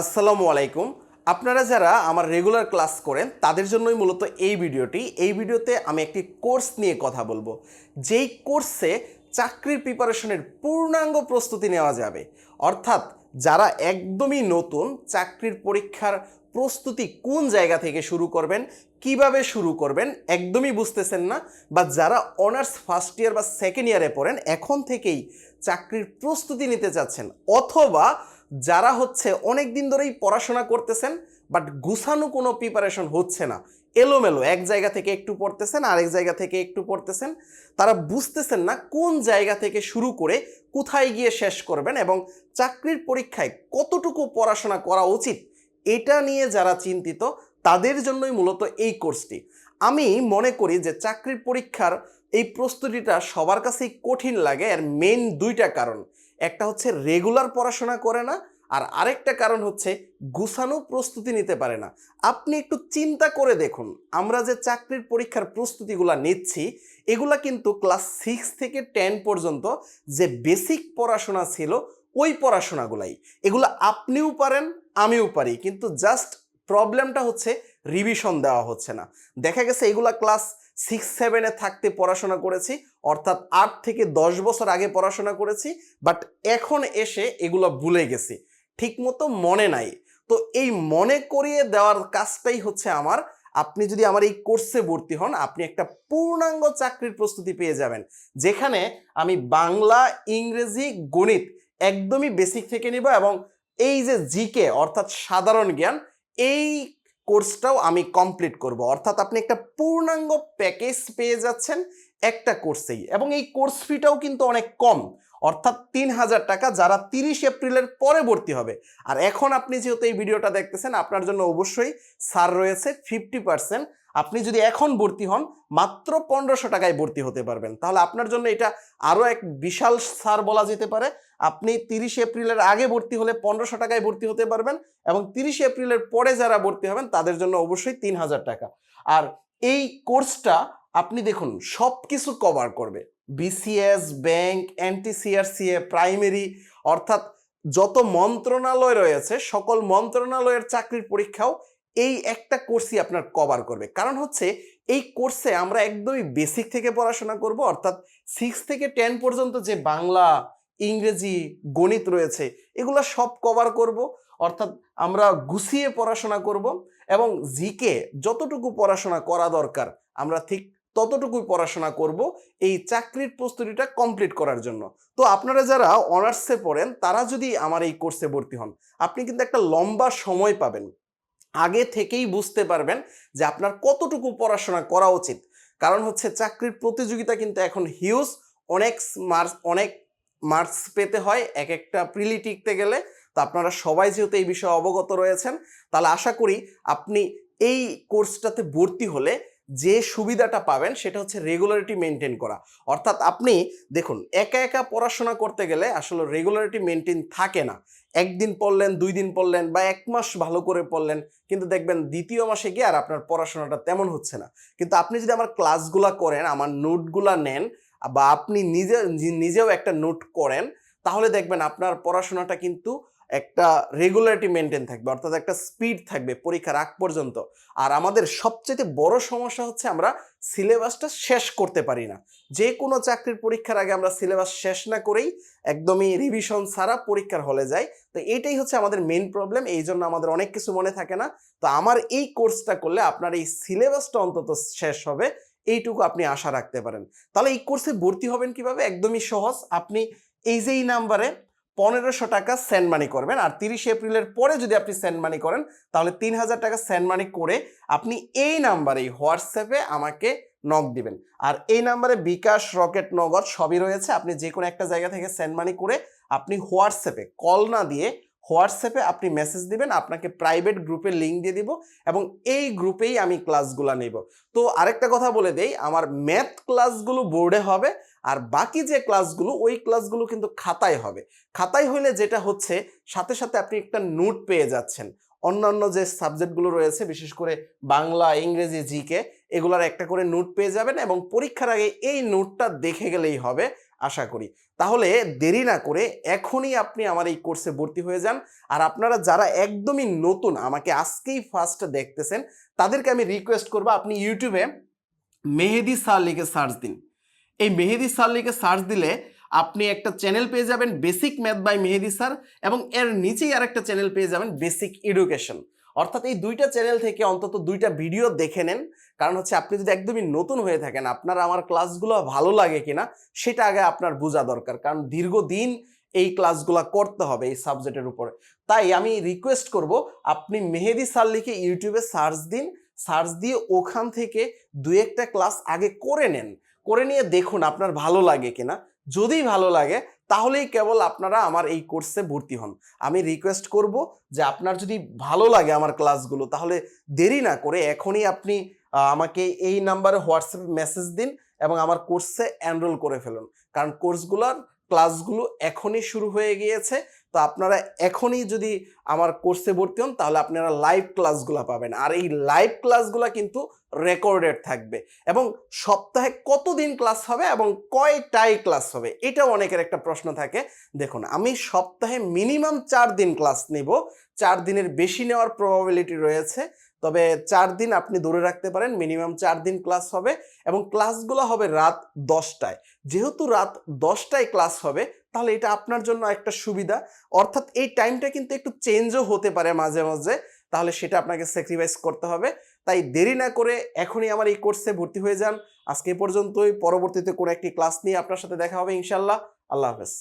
আসসালামু আলাইকুম। আপনারা যারা আমার রেগুলার ক্লাস করেন, তাদের জন্যই মূলত এই ভিডিওটি। এই ভিডিওতে আমি একটি কোর্স নিয়ে কথা বলব। যেই কোর্সে চাকরির প্রিপারেশনের পূর্ণাঙ্গ প্রস্তুতি নেওয়া যাবে। অর্থাৎ যারা একদমই নতুন, চাকরির পরীক্ষার প্রস্তুতি কোন জায়গা থেকে শুরু করবেন, কীভাবে শুরু করবেন, একদমই বুঝতেছেন না বা যারা অনার্স ফার্স্ট ইয়ার বা সেকেন্ড ইয়ারে পড়েন, এখন থেকেই চাকরির প্রস্তুতি নিতে চাচ্ছেন অথবা যারা হচ্ছে অনেক দিন ধরেই পড়াশোনা করতেছেন বাট গুছানো কোনো প্রিপারেশন হচ্ছে না। এলোমেলো, এক জায়গা থেকে একটু পড়তেছেন, আরেক জায়গা থেকে একটু পড়তেছেন। তারা বুঝতেছেন না কোন জায়গা থেকে শুরু করে কোথায় গিয়ে শেষ করবেন এবং চাকরির পরীক্ষায় কতটুকু পড়াশোনা করা উচিত, এটা নিয়ে যারা চিন্তিত, তাদের জন্যই মূলত এই কোর্সটি। আমি মনে করি যে চাকরির পরীক্ষার এই প্রস্তুতিটা সবার কাছেই কঠিন লাগে, এর মেন দুইটা কারণ। একটা হচ্ছে রেগুলার পড়াশোনা করে না, আর আরেকটা কারণ হচ্ছে গুছানো প্রস্তুতি নিতে পারে না। আপনি একটু চিন্তা করে দেখুন, আমরা যে চাকরির পরীক্ষার প্রস্তুতিগুলো নিচ্ছি, এগুলা কিন্তু ক্লাস সিক্স থেকে টেন পর্যন্ত যে বেসিক পড়াশোনা ছিল, ওই পড়াশোনাগুলাই। এগুলো আপনিও পারেন, আমিও পারি। কিন্তু জাস্ট প্রবলেমটা হচ্ছে রিভিশন দেওয়া হচ্ছে না। দেখা গেছে এগুলা ক্লাস সিক্স সেভেনে থাকতে পড়াশোনা করেছি, অর্থাৎ আট থেকে দশ বছর আগে পড়াশোনা করেছি বাট এখন এসে এগুলো ভুলে গেছি। ঠিকমতো মনে নাই। তো এই মনে করিয়ে দেওয়ার কাজটাই হচ্ছে আমার, আপনি যদি আমার এই কোর্সে ভর্তি হন, আপনি একটা পূর্ণাঙ্গ চাকরির প্রস্তুতি পেয়ে যাবেন, যেখানে আমি বাংলা, ইংরেজি, গণিত একদমই বেসিক থেকে নিব এবং এই যে জিকে অর্থাৎ সাধারণ জ্ঞান, এই কোর্সটাও আমি কমপ্লিট করব। অর্থাৎ আপনি একটা পূর্ণাঙ্গ প্যাকেজ পেয়ে যাচ্ছেন একটা কোর্সেই। এবং এই কোর্স ফিটাও কিন্তু অনেক কম। অর্থাৎ তিন হাজার টাকা যারা তিরিশ এপ্রিলের পরে ভর্তি হবে। আর এখন আপনি যেহেতু এই ভিডিওটা দেখতেছেন, আপনার জন্য অবশ্যই সার রয়েছে ফিফটি পার্সেন্ট আপনি যদি এখন ভর্তি হন, মাত্র পনেরোশো টাকায় ভর্তি হতে পারবেন। তাহলে আপনার জন্য এটা আরও এক বিশাল সার বলা যেতে পারে। আপনি তিরিশ এপ্রিলের আগে ভর্তি হলে পনেরোশো টাকায় ভর্তি হতে পারবেন এবং তিরিশ এপ্রিলের পরে যারা ভর্তি হবেন, তাদের জন্য অবশ্যই তিন হাজার টাকা। আর এই কোর্সটা আপনি দেখুন সব কিছু কভার করবে। বিসিএস ব্যাংক এনটিসিআরসিএ প্রাইমারি, অর্থাৎ যত মন্ত্রণালয় রয়েছে, সকল মন্ত্রণালয়ের চাকরির পরীক্ষাও এই একটা কোর্সই আপনার কভার করবে। কারণ হচ্ছে, এই কোর্সে আমরা একদমই বেসিক থেকে পড়াশোনা করব, অর্থাৎ সিক্স থেকে টেন পর্যন্ত যে বাংলা, ইংরেজি, গণিত রয়েছে, এগুলো সব কভার করব। অর্থাৎ আমরা গুছিয়ে পড়াশোনা করব এবং জিকে যতটুকু পড়াশোনা করা দরকার, আমরা ঠিক ততটুকুই পড়াশোনা করব এই চাকরির প্রস্তুতিটা কমপ্লিট করার জন্য। তো আপনারা যারা অনার্সে পড়েন, তারা যদি আমার এই কোর্সে ভর্তি হন, আপনি কিন্তু একটা লম্বা সময় পাবেন। আগে থেকেই বুঝতে পারবেন যে আপনার কতটুকু পড়াশোনা করা উচিত। কারণ হচ্ছে চাকরির প্রতিযোগিতা কিন্তু এখন হিউজ অনেক মার্কস অনেক মার্কস পেতে হয়, এক একটা প্রিলি টিকতে গেলে। তো আপনারা সবাই যেহেতু এই বিষয়ে অবগত রয়েছেন, তাহলে আশা করি আপনি এই কোর্সটাতে ভর্তি হলে যে সুবিধাটা পাবেন সেটা হচ্ছে রেগুলারিটি মেনটেন করা। অর্থাৎ আপনি দেখুন, একা একা পড়াশোনা করতে গেলে আসলে রেগুলারিটি মেনটেন থাকে না। একদিন পড়লেন, দুই দিন পড়লেন বা এক মাস ভালো করে পড়লেন, কিন্তু দেখবেন দ্বিতীয় মাসে গিয়ে আর আপনার পড়াশোনাটা তেমন হচ্ছে না। কিন্তু আপনি যদি আমার ক্লাসগুলা করেন, আমার নোটগুলা নেন বা আপনি নিজে নিজেও একটা নোট করেন, তাহলে দেখবেন আপনার পড়াশোনাটা কিন্তু একটা রেগুলারিটি মেনটেন থাকবে, অর্থাৎ একটা স্পিড থাকবে পরীক্ষার আগ পর্যন্ত। আর আমাদের সবচেয়ে বড় সমস্যা হচ্ছে আমরা সিলেবাসটা শেষ করতে পারি না। যে কোনো চাকরির পরীক্ষার আগে আমরা সিলেবাস শেষ না করেই একদমই রিভিশন ছাড়া পরীক্ষার হলে যাই। তো এটাই হচ্ছে আমাদের মেন প্রবলেম এই জন্য আমাদের অনেক কিছু মনে থাকে না। তো আমার এই কোর্সটা করলে আপনার এই সিলেবাসটা অন্তত শেষ হবে, এইটুকু আপনি আশা রাখতে পারেন। তাহলে এই কোর্সে ভর্তি হবেন কীভাবে? একদমই সহজ। আপনি এই যে এই নাম্বারে পনেরোশো টাকা সেন্ড মানি করবেন। আর তিরিশে এপ্রিলের পরে যদি আপনি সেন্ড মানি করেন, তাহলে তিন হাজার টাকা সেন্ড মানি করে আপনি এই নাম্বারেই হোয়াটসঅ্যাপে আমাকে নক দিবেন। আর এই নাম্বারে বিকাশ, রকেট, নগদ সবই রয়েছে। আপনি যে কোনো একটা জায়গা থেকে সেন্ড মানি করে আপনি হোয়াটসঅ্যাপে কল না দিয়ে হোয়াটসঅ্যাপে আপনি মেসেজ দিবেন। আপনাকে প্রাইভেট গ্রুপে লিঙ্ক দিয়ে দিব এবং এই গ্রুপেই আমি ক্লাসগুলো নেব। তো আরেকটা কথা বলে দেই, আমার ম্যাথ ক্লাসগুলো বোর্ডে হবে। আর বাকি যে ক্লাসগুলো ওই ক্লাসগুলো কিন্তু খাতায় হবে। খাতায় হইলে যেটা হচ্ছে, সাথে সাথে আপনি একটা নোট পেয়ে যাচ্ছেন। অন্যান্য যে সাবজেক্টগুলো রয়েছে, বিশেষ করে বাংলা, ইংরেজি জিকে এগুলার একটা করে নোট পেয়ে যাবেন এবং পরীক্ষার আগে এই নোটটা দেখে গেলেই হবে, আশা করি। তাহলে দেরি না করে এখনই আপনি আমার এই কোর্সে ভর্তি হয়ে যান। আর আপনারা যারা একদমই নতুন, আমাকে আজকেই ফার্স্ট দেখতেছেন, তাদেরকে আমি রিকোয়েস্ট করব, আপনি ইউটিউবে মেহেদি স্যার লিখে সার্চ দিন। এই মেহেদি স্যার লিখে সার্চ দিলে আপনি একটা চ্যানেল পেয়ে যাবেন basic math by Mehedi sir এবং এর নিচেই আর একটা চ্যানেল পেয়ে যাবেন বেসিক এডুকেশন অর্থাৎ এই দুইটা চ্যানেল থেকে অন্তত দুইটা ভিডিও দেখে নেন। কারণ হচ্ছে আপনি যদি একদমই নতুন হয়ে থাকেন, আপনার আমার ক্লাসগুলো ভালো লাগে কিনা সেটা আগে আপনার বোঝা দরকার। কারণ দীর্ঘদিন এই ক্লাসগুলো করতে হবে এই সাবজেক্টের উপরে। তাই আমি রিকোয়েস্ট করব, আপনি মেহেদি স্যার লিখে ইউটিউবে সার্চ দিন। সার্চ দিয়ে ওখান থেকে দু একটা ক্লাস আগে করে নেন। করে নিয়ে দেখুন আপনার ভালো লাগে কিনা। যদি ভালো লাগে, তাহলেই কেবল আপনারা আমার এই কোর্সে ভর্তি হন। আমি রিকোয়েস্ট করব যে আপনার যদি ভালো লাগে আমার ক্লাসগুলো তাহলে দেরি না করে এখনই আপনি আমাকে এই নাম্বারে হোয়াটসঅ্যাপে মেসেজ দিন এবং আমার কোর্সে এনরোল করে ফেলুন। কারণ কোর্সগুলোর ক্লাসগুলো এখনই শুরু হয়ে গিয়েছে। তো আপনারা এখনই যদি আমার কোর্সে ভর্তি হন, তাহলে আপনারা লাইভ ক্লাসগুলো পাবেন। আর এই লাইভ ক্লাসগুলো কিন্তু রেকর্ডেড থাকবে। এবং সপ্তাহে কতদিন ক্লাস হবে এবং কয়টায় ক্লাস হবে, এটাও অনেকের একটা প্রশ্ন থাকে। দেখুন, আমি সপ্তাহে মিনিমাম চার দিন ক্লাস নেব। চার দিনের বেশি নেওয়ার প্রবাবিলিটি রয়েছে। তবে চার দিন আপনি ধরে রাখতে পারেন মিনিমাম চার দিন ক্লাস হবে এবং ক্লাসগুলো হবে রাত দশটায়। যেহেতু রাত দশটায় ক্লাস হবে তাহলে এটা আপনার জন্য একটা সুবিধা। অর্থাৎ এই টাইমটা কিন্তু একটু চেঞ্জও হতে পারে মাঝে মাঝে। তাহলে সেটা আপনাকে স্যাক্রিফাইস করতে হবে। তাই দেরি না করে এখনই আমার এই কোর্সে ভর্তি হয়ে যান। আজকে পর্যন্তই। পরবর্তীতে কোনো একটি ক্লাস নিয়ে আপনার সাথে দেখা হবে ইনশাল্লাহ আল্লাহ হাফেজ।